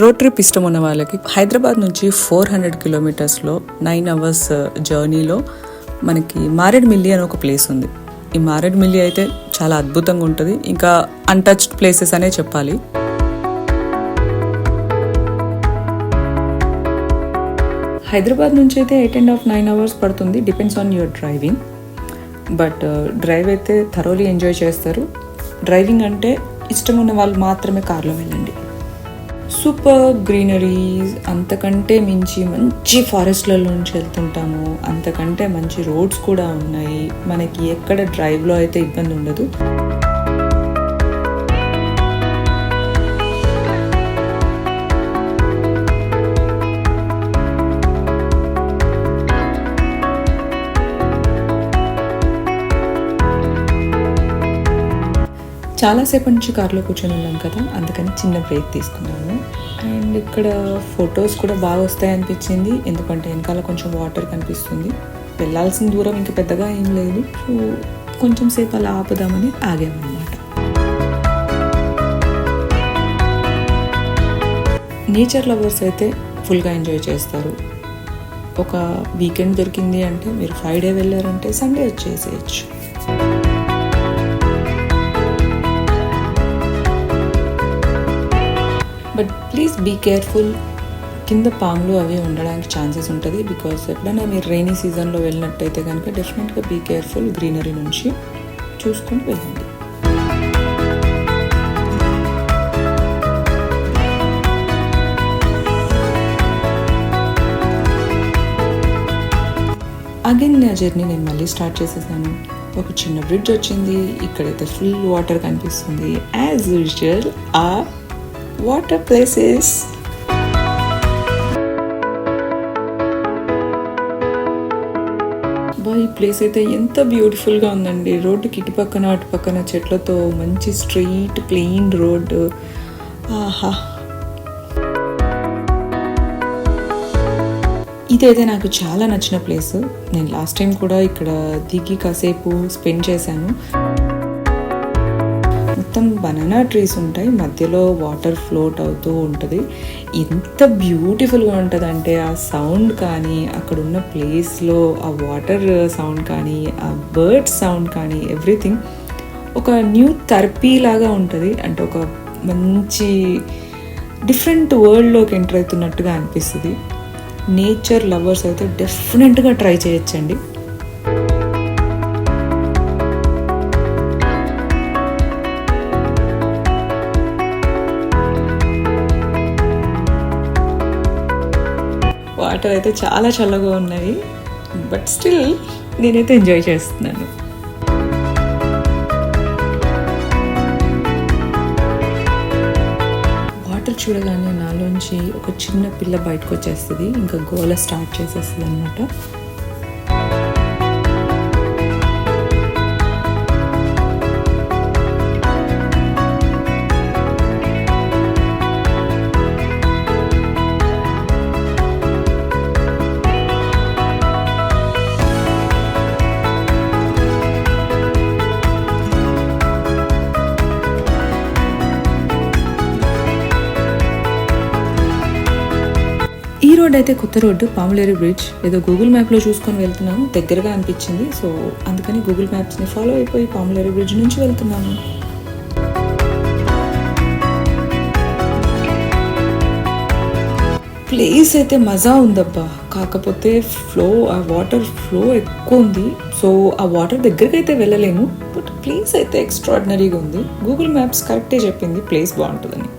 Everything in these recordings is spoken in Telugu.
రోడ్ ట్రిప్ ఇష్టం ఉన్న వాళ్ళకి హైదరాబాద్ నుంచి ఫోర్ హండ్రెడ్ కిలోమీటర్స్లో నైన్ అవర్స్ జర్నీలో మనకి మారేడుమిల్లి అని ఒక ప్లేస్ ఉంది. ఈ మారేడుమిల్లి అయితే చాలా అద్భుతంగా ఉంటుంది. ఇంకా అన్టచ్డ్ ప్లేసెస్ అనే చెప్పాలి. హైదరాబాద్ నుంచి అయితే eight and half nine hours పడుతుంది. Depends on your driving but drive అయితే థరోలీ ఎంజాయ్ చేస్తారు. డ్రైవింగ్ అంటే ఇష్టం ఉన్న వాళ్ళు మాత్రమే కార్లో వెళ్ళండి. సూపర్ గ్రీనరీస్ అంతకంటే మించి మంచి ఫారెస్ట్లలో నుంచి వెళ్తుంటాము. అంతకంటే మంచి రోడ్స్ కూడా ఉన్నాయి. మనకి ఎక్కడ డ్రైవ్లో అయితే ఇబ్బంది ఉండదు. చాలాసేపు నుంచి కారులో కూర్చొని ఉన్నాం కదా అందుకని చిన్న బ్రేక్ తీసుకున్నాము అండ్ ఇక్కడ ఫొటోస్ కూడా బాగా వస్తాయి అనిపించింది ఎందుకంటే వెనకాల కొంచెం వాటర్ కనిపిస్తుంది. వెళ్ళాల్సిన దూరం ఇంకా పెద్దగా ఏం లేదు. సో కొంచెం సేపు అలా ఆపుదామని ఆగామన్నమాట. నేచర్ లవర్స్ అయితే ఫుల్గా ఎంజాయ్ చేస్తారు. ఒక వీకెండ్ దొరికింది అంటే మీరు ఫ్రైడే వెళ్ళారంటే సండే వచ్చేసేయచ్చు. బట్ ప్లీజ్ బీ కేర్ఫుల్ కింద పాములు అవి ఉండడానికి ఛాన్సెస్ ఉంటుంది బికాస్ ఎప్పుడైనా మీరు రైనీ సీజన్లో వెళ్ళినట్టయితే కనుక డెఫినెట్గా బీ కేర్ఫుల్ గ్రీనరీ నుంచి చూసుకొని వెళ్ళండి. అగైన్ నా జర్నీ నేను మళ్ళీ స్టార్ట్ చేసేసాను. ఒక చిన్న బ్రిడ్జ్ వచ్చింది. ఇక్కడైతే ఫుల్ వాటర్ కనిపిస్తుంది. యాజ్ యూజువల్ ఆ వాటర్ ప్లేసెస్ బా ఈ ప్లేస్ అయితే ఎంత బ్యూటిఫుల్గా ఉందండి. రోడ్డుకి ఇటు పక్కన అటు పక్కన చెట్లతో మంచి స్ట్రీట్ క్లీన్ రోడ్డు ఆహా. ఇదైతే నాకు చాలా నచ్చిన ప్లేస్. నేను లాస్ట్ టైం కూడా ఇక్కడ దిగి కాసేపు స్పెండ్ చేశాను. మొత్తం బనానా ట్రీస్ ఉంటాయి. మధ్యలో వాటర్ ఫ్లోట్ అవుతూ ఉంటుంది. ఎంత బ్యూటిఫుల్గా ఉంటుంది అంటే ఆ సౌండ్ కానీ అక్కడ ఉన్న ప్లేస్లో ఆ వాటర్ సౌండ్ కానీ ఆ బర్డ్ సౌండ్ కానీ ఎవ్రీథింగ్ ఒక న్యూ థెరపీ లాగా ఉంటుంది. అంటే ఒక మంచి డిఫరెంట్ వరల్డ్లోకి ఎంటర్ అవుతున్నట్టుగా అనిపిస్తుంది. నేచర్ లవర్స్ అయితే డెఫినెట్గా ట్రై చేయొచ్చండి. వాటర్ అయితే చాలా చల్లగా ఉన్నాయి బట్ స్టిల్ నేనైతే ఎంజాయ్ చేస్తున్నాను. వాటర్ చూడగానే నాలోంచి ఒక చిన్న పిల్ల బయటకు వచ్చేస్తుంది ఇంకా గోల స్టార్ట్ చేసేస్తుంది అనమాట రోడ్ అయితే కొత్త రోడ్డు పాములేరు బ్రిడ్జ్. ఏదో గూగుల్ మ్యాప్లో చూసుకొని వెళ్తున్నాను దగ్గరగా అనిపించింది. సో అందుకని గూగుల్ మ్యాప్స్ని ఫాలో అయిపోయి పాములేరు బ్రిడ్జ్ నుంచి వెళ్తున్నాను. ప్లేస్ అయితే మజా ఉందబ్బా. కాకపోతే ఫ్లో ఆ వాటర్ ఫ్లో ఎక్కువ ఉంది. సో ఆ వాటర్ దగ్గరికి అయితే వెళ్ళలేము బట్ ప్లేస్ అయితే ఎక్స్ట్రాడినరీగా ఉంది. గూగుల్ మ్యాప్స్ కరెక్టే చెప్పింది. ప్లేస్ బాగుంటుందని.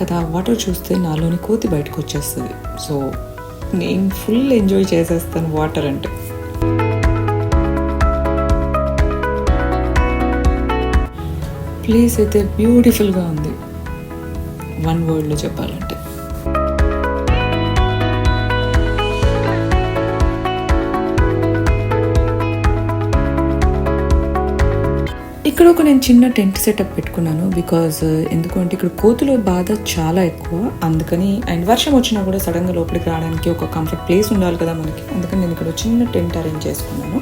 కదా వాటర్ చూస్తే నాలోని కోతి బయటకు వచ్చేస్తుంది సో నేను ఫుల్ ఎంజాయ్ చేసేస్తాను వాటర్ అంటే. ప్లేస్ అయితే బ్యూటిఫుల్గా ఉంది. వన్ వర్డ్లో చెప్పాలంటే. ఇక్కడ ఒక నేను చిన్న టెంట్ సెటప్ పెట్టుకున్నాను బికాజ్ uh, ఎందుకంటే ఇక్కడ కోతుల బాధ చాలా ఎక్కువ. అందుకని అండ్ వర్షం వచ్చినా కూడా సడన్గా లోపలికి రావడానికి ఒక కంఫర్ట్ ప్లేస్ ఉండాలి కదా మనకి. అందుకని నేను ఇక్కడ ఒక చిన్న టెంట్ అరేంజ్ చేసుకున్నాను.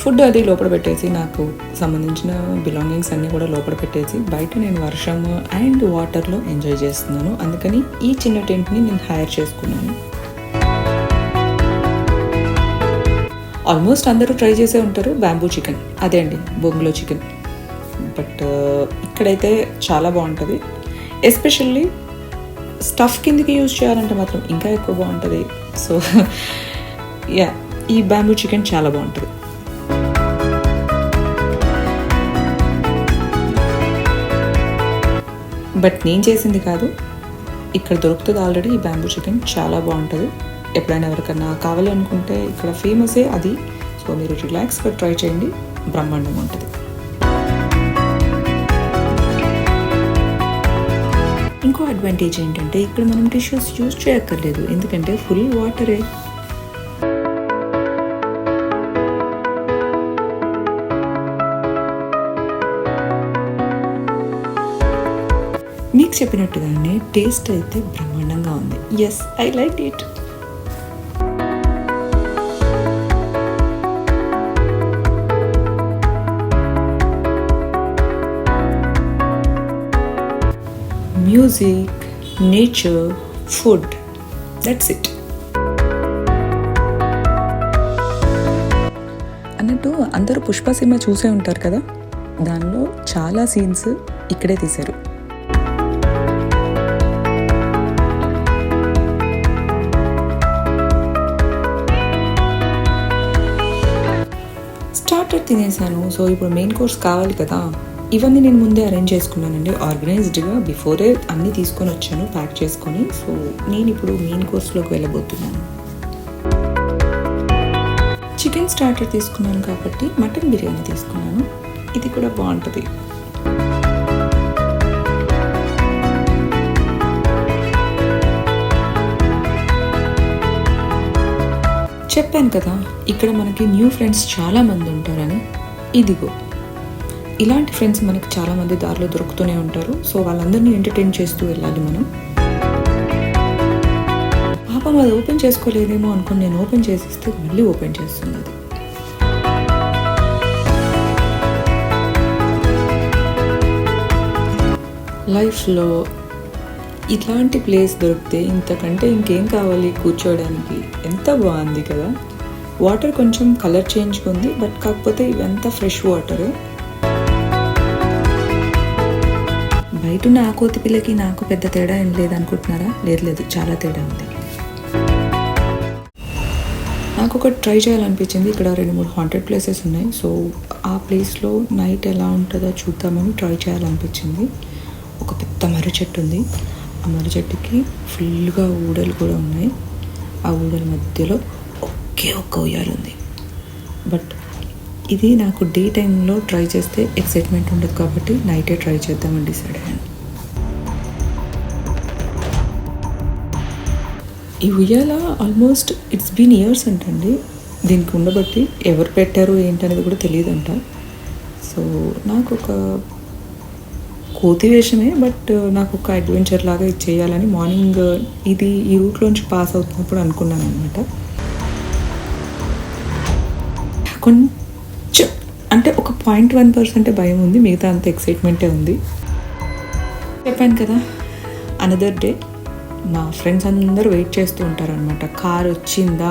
ఫుడ్ అది లోపల పెట్టేసి నాకు సంబంధించిన బిలాంగింగ్స్ అన్నీ కూడా లోపల పెట్టేసి బయట నేను వర్షం అండ్ వాటర్లో ఎంజాయ్ చేస్తున్నాను. అందుకని ఈ చిన్న టెంట్ని నేను హైర్ చేసుకున్నాను. ఆల్మోస్ట్ అందరూ ట్రై చేసే ఉంటారు బ్యాంబూ చికెన్. అదే అండి బొంగులో చికెన్. బట్ ఇక్కడైతే చాలా బాగుంటుంది. ఎస్పెషల్లీ స్టఫ్ కిందకి యూజ్ చేయాలంటే మాత్రం ఇంకా ఎక్కువ బాగుంటుంది. సో యా ఈ బ్యాంబూ చికెన్ చాలా బాగుంటుంది. బట్ నేను చేసింది కాదు. ఇక్కడ దొరుకుతుంది ఆల్రెడీ ఈ బ్యాంబూ చికెన్ చాలా బాగుంటుంది. ఎప్పుడైనా ఎవరికన్నా కావాలి అనుకుంటే ఇక్కడ ఫేమసే అది. సో మీరు రిలాక్స్గా ట్రై చేయండి. బ్రహ్మాండంగా ఉంటుంది. ఇంకో అడ్వాంటేజ్ ఏంటంటే ఇక్కడ మనం టిష్యూస్ యూజ్ చేయక్కర్లేదు. ఎందుకంటే ఫుల్ వాటరే మీకు చెప్పినట్టుగానే టేస్ట్ అయితే బ్రహ్మాండంగా ఉంది. Yes I like it music nature food that's it అన్నట్టు అందరూ పుష్ప సినిమా చూసే ఉంటారు కదా? దానిలో చాలా సీన్స్ ఇక్కడే తీశారు. స్టార్టర్ తినేసాను. సో ఇప్పుడు మెయిన్ కోర్స్ కావాలి కదా? ఇవన్నీ నేను ముందే అరేంజ్ చేసుకున్నానండి. ఆర్గనైజ్డ్గా బిఫోరే అన్నీ తీసుకొని వచ్చాను ప్యాక్ చేసుకొని. సో నేను ఇప్పుడు మెయిన్ కోర్స్లోకి వెళ్ళబోతున్నాను. చికెన్ స్టార్టర్ తీసుకున్నాను కాబట్టి మటన్ బిర్యానీ తీసుకున్నాను. ఇది కూడా బాగుంటుంది. చెప్పాను కదా ఇక్కడ మనకి న్యూ ఫ్రెండ్స్ చాలా మంది ఉంటారని. ఇదిగో. ఇలాంటి ఫ్రెండ్స్ మనకి చాలా మంది దారిలో దొరుకుతూనే ఉంటారు. సో వాళ్ళందరినీ ఎంటర్టైన్ చేస్తూ వెళ్ళాలి మనం. పాపం అది ఓపెన్ చేసుకోలేదేమో అనుకుని నేను ఓపెన్ చేసిస్తే మళ్ళీ ఓపెన్ చేస్తుంది అది లైఫ్లో ఇట్లాంటి ప్లేస్ దొరికితే ఇంతకంటే ఇంకేం కావాలి కూర్చోవడానికి ఎంత బాగుంది కదా? వాటర్ కొంచెం కలర్ చేంజ్ ఉంది బట్ కాకపోతే ఇవంతా ఫ్రెష్ వాటరే. బయట ఉన్న ఆ కోతి పిల్లకి నాకు పెద్ద తేడా ఏం లేదనుకుంటున్నారా? లేదు లేదు చాలా తేడా ఉంది. నాకు ఒకటి ట్రై చేయాలనిపించింది. ఇక్కడ రెండు మూడు హాంటెడ్ ప్లేసెస్ ఉన్నాయి. సో ఆ ప్లేస్లో నైట్ ఎలా ఉంటుందో చూద్దామని ట్రై చేయాలనిపించింది. ఒక పెద్ద మర్రి చెట్టు ఉంది. ఆ మర్రి చెట్టుకి ఫుల్గా ఊడలు కూడా ఉన్నాయి. ఆ ఊడల మధ్యలో ఒకే ఒక్క ఉయ్యాలు ఉంది బట్ ఇది నాకు డే టైంలో ట్రై చేస్తే ఎక్సైట్మెంట్ ఉండదు కాబట్టి నైటే ట్రై చేద్దామని డిసైడ్ అయ్యాను. ఈ ఉయ్యాల ఆల్మోస్ట్ ఇట్స్ బీన్ ఇయర్స్ అంటండి. దీనికి ఉండబట్టి ఎవరు పెట్టారు ఏంటనేది కూడా తెలియదంట. సో నాకు ఒక కోతి వేషమే బట్ నాకు ఒక అడ్వెంచర్ లాగా ఇది చేయాలని మార్నింగ్ ఇది ఈ రూట్లోంచి పాస్ అవుతున్నప్పుడు అనుకున్నాను అనమాట కొంచెం అంటే ఒక పాయింట్ వన్ పర్సెంట్ భయం ఉంది మిగతా అంత ఎక్సైట్మెంటే ఉంది. చెప్పాను కదా అనదర్ డే మా ఫ్రెండ్స్ అందరూ వెయిట్ చేస్తూ ఉంటారనమాట కార్ వచ్చిందా?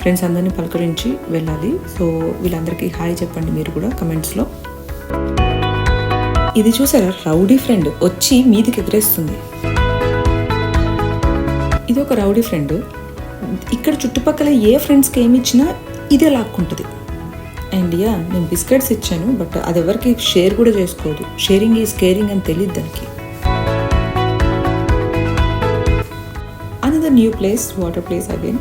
ఫ్రెండ్స్ అందరినీ పలకరించి వెళ్ళాలి. సో వీళ్ళందరికీ హాయ్ చెప్పండి మీరు కూడా కమెంట్స్లో ఇది చూసారా? రౌడీ ఫ్రెండ్ వచ్చి మీదికి ఎదురేస్తుంది ఇది ఒక రౌడీ ఫ్రెండ్ ఇక్కడ చుట్టుపక్కల ఏ ఫ్రెండ్స్కి ఏమి ఇచ్చినా ఇదే లాక్కుంటుంది. అండ్ యా నేను బిస్కెట్స్ ఇచ్చాను బట్ అది ఎవరికి షేర్ కూడా చేసుకోదు. షేరింగ్ ఈజ్ కేరింగ్ అని తెలియదు దానికి. Another new place water place again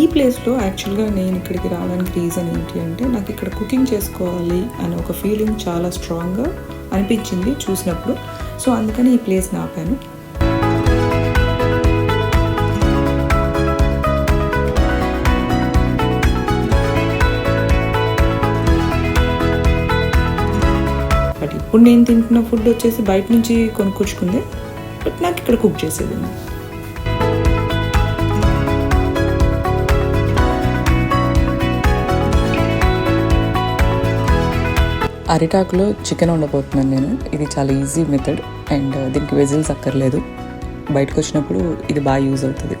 ఈ ప్లేస్లో యాక్చువల్గా నేను ఇక్కడికి రావడానికి రీజన్ ఏంటి అంటే నాకు ఇక్కడ కుకింగ్ చేసుకోవాలి అనే ఒక ఫీలింగ్ చాలా స్ట్రాంగ్గా అనిపించింది చూసినప్పుడు. సో అందుకని ఈ ప్లేస్ ఆపాను ఇప్పుడు నేను తింటున్న ఫుడ్ వచ్చేసి బయట నుంచి కొనుక్కొచ్చుకుంది. బట్ నాకు ఇక్కడ కుక్ చేసేది అరిటాకులో చికెన్ వండబోతున్నాను నేను. ఇది చాలా ఈజీ మెథడ్ అండ్ దీనికి వెజిల్స్ అక్కర్లేదు. బయటకు వచ్చినప్పుడు ఇది బాగా యూజ్ అవుతుంది.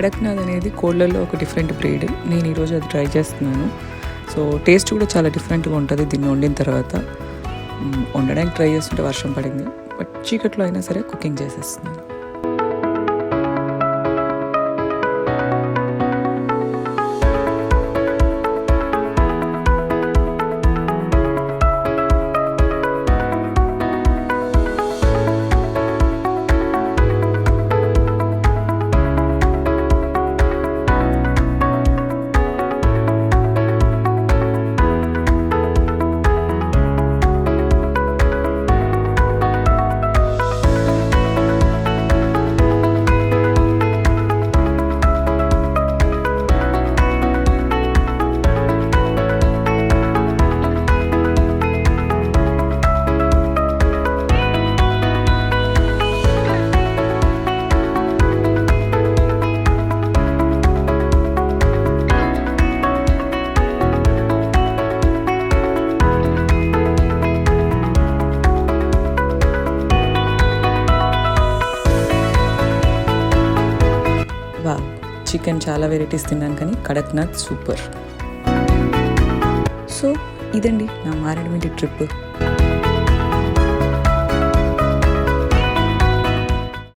కడక్నాథ్ అనేది కోళ్ళల్లో ఒక డిఫరెంట్ బ్రీడ్ నేను ఈరోజు అది ట్రై చేస్తున్నాను. సో టేస్ట్ కూడా చాలా డిఫరెంట్గా ఉంటుంది దీన్ని వండిన తర్వాత. వండడానికి ట్రై చేస్తుంటే వర్షం పడింది. బట్ చీకట్లో అయినా సరే కుకింగ్ చేసేస్తున్నాను. చికెన్ చాలా వెరైటీస్ తిన్నాను కానీ కడక్నాథ్ సూపర్. సో ఇదండి నా మారేడుమిల్లి ట్రిప్.